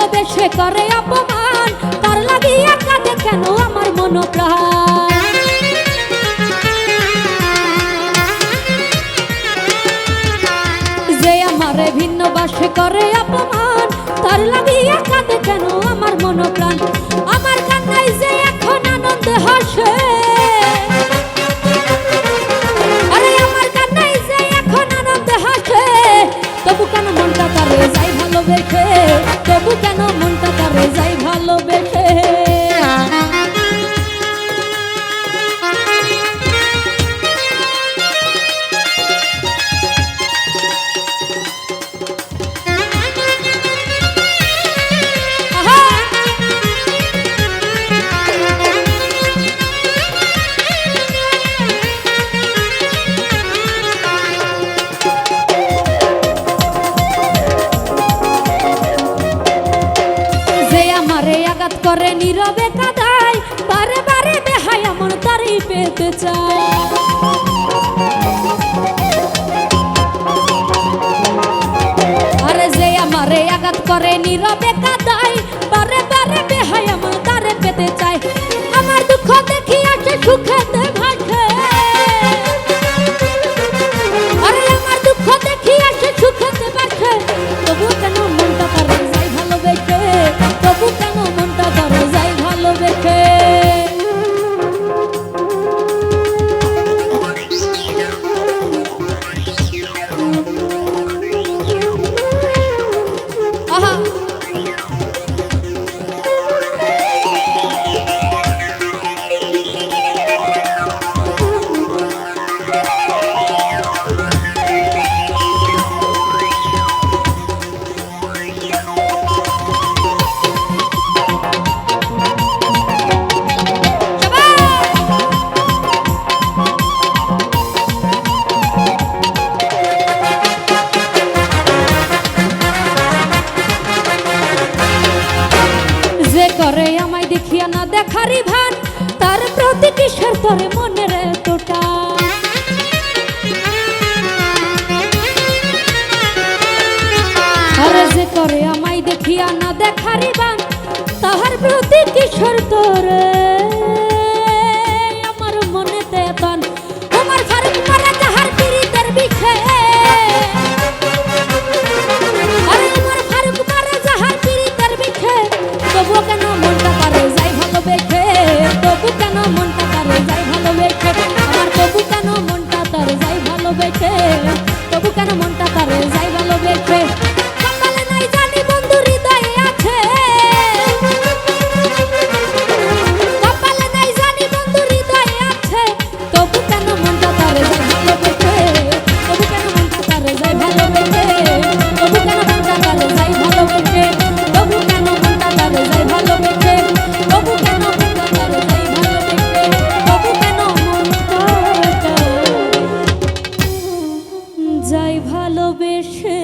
ভালোবেসে করে অপমান। তার লাগিয়া কাঁদে কেন আমার মনোপ্রাণ? যে আমারে ভিন্ন বাসে করে অপমান, তার লাগিয়া কাঁদে কেন আমার মন করে নীরবে কাদায়, বারে বারে বেহায় এমন তারই পেতে চায়। আরে যে আমারে আঘাত করে নীরবে কাদায়, বারে বারে বেহায় এমন তারে পেতে চায়। দেখিয়া না দেখারি ভান, তার প্রতি কিসের পরে মনের এতটা? করে আমায় দেখিয়া না দেখারি বান তাহার প্রতি কিশোর তোরে কেন 是